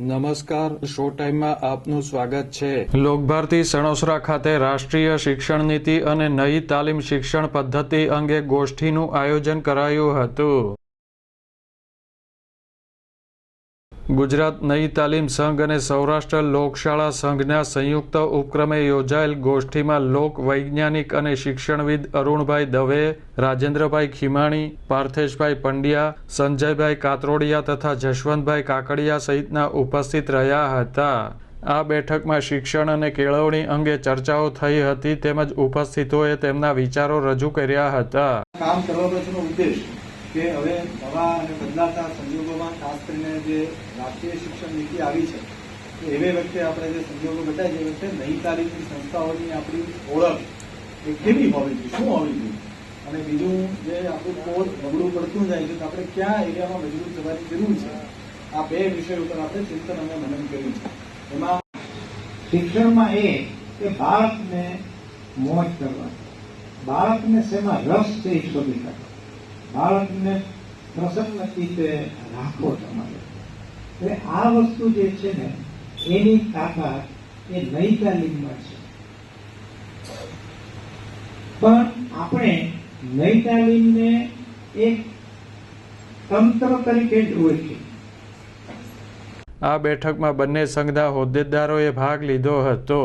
નમસ્કાર, શો ટાઈમમાં આપનું સ્વાગત છે. લોકભારતી સણોસરા ખાતે રાષ્ટ્રીય શિક્ષણ નીતિ અને નઈ તાલીમ શિક્ષણ પદ્ધતિ અંગે ગોષ્ઠીનું આયોજન કરાયું હતું. ગુજરાત નઈ તાલીમ સંઘ અને સૌરાષ્ટ્ર લોકશાળા સંઘના સંયુક્ત ઉપક્રમે યોજાયેલ ગોષ્ઠીમાં લોક વૈજ્ઞાનિક અને શિક્ષણવિદ અરુણભાઈ દવે, રાજેન્દ્રભાઈ ખીમાણી, પાર્થેશભાઈ પંડ્યા, સંજયભાઈ કાતરોડિયા તથા જશવંતભાઈ કાકડિયા સહિતના ઉપસ્થિત રહ્યા હતા. આ બેઠકમાં શિક્ષણ અને કેળવણી અંગે ચર્ચાઓ થઈ હતી તેમજ ઉપસ્થિતોએ તેમના વિચારો રજૂ કર્યા હતા. કામ કરવા પછીનો ઉદ્દેશ કે હવે નવા અને બદલાતા સંજોગોમાં ખાસ કરીને જે રાષ્ટ્રીય શિક્ષણ નીતિ આવી છે એવે વખતે આપણે જે સંજોગો બતાવી છે વખતે નઈ તારીખની સંસ્થાઓની આપણી ઓળખ એ કેવી હોવી જોઈએ, શું હોવી જોઈએ? અને બીજું જે આપણું કોડ નબળું પડતું જાય છે, તો આપણે ક્યાં એરિયામાં મજબૂત થવાની જરૂર છે? આ બે વિષય ઉપર આપણે ચિંતન અને મનન કર્યું છે. એમાં શિક્ષણમાં એ કે બાળકને મોજ કરવા. બાળકને શેમાં રસ છે એ શોધી કાઢો બાળકને પ્રસન્ન રીતે રાખો તમારે. એટલે આ વસ્તુ જે છે ને, એની તાકાત એ નઈ તાલીમમાં છે. પણ આપણે નઈ તાલીમને એક તંત્ર તરીકે જુએ છે આ બેઠકમાં બંને સંઘના હોદ્દેદારોએ ભાગ લીધો હતો.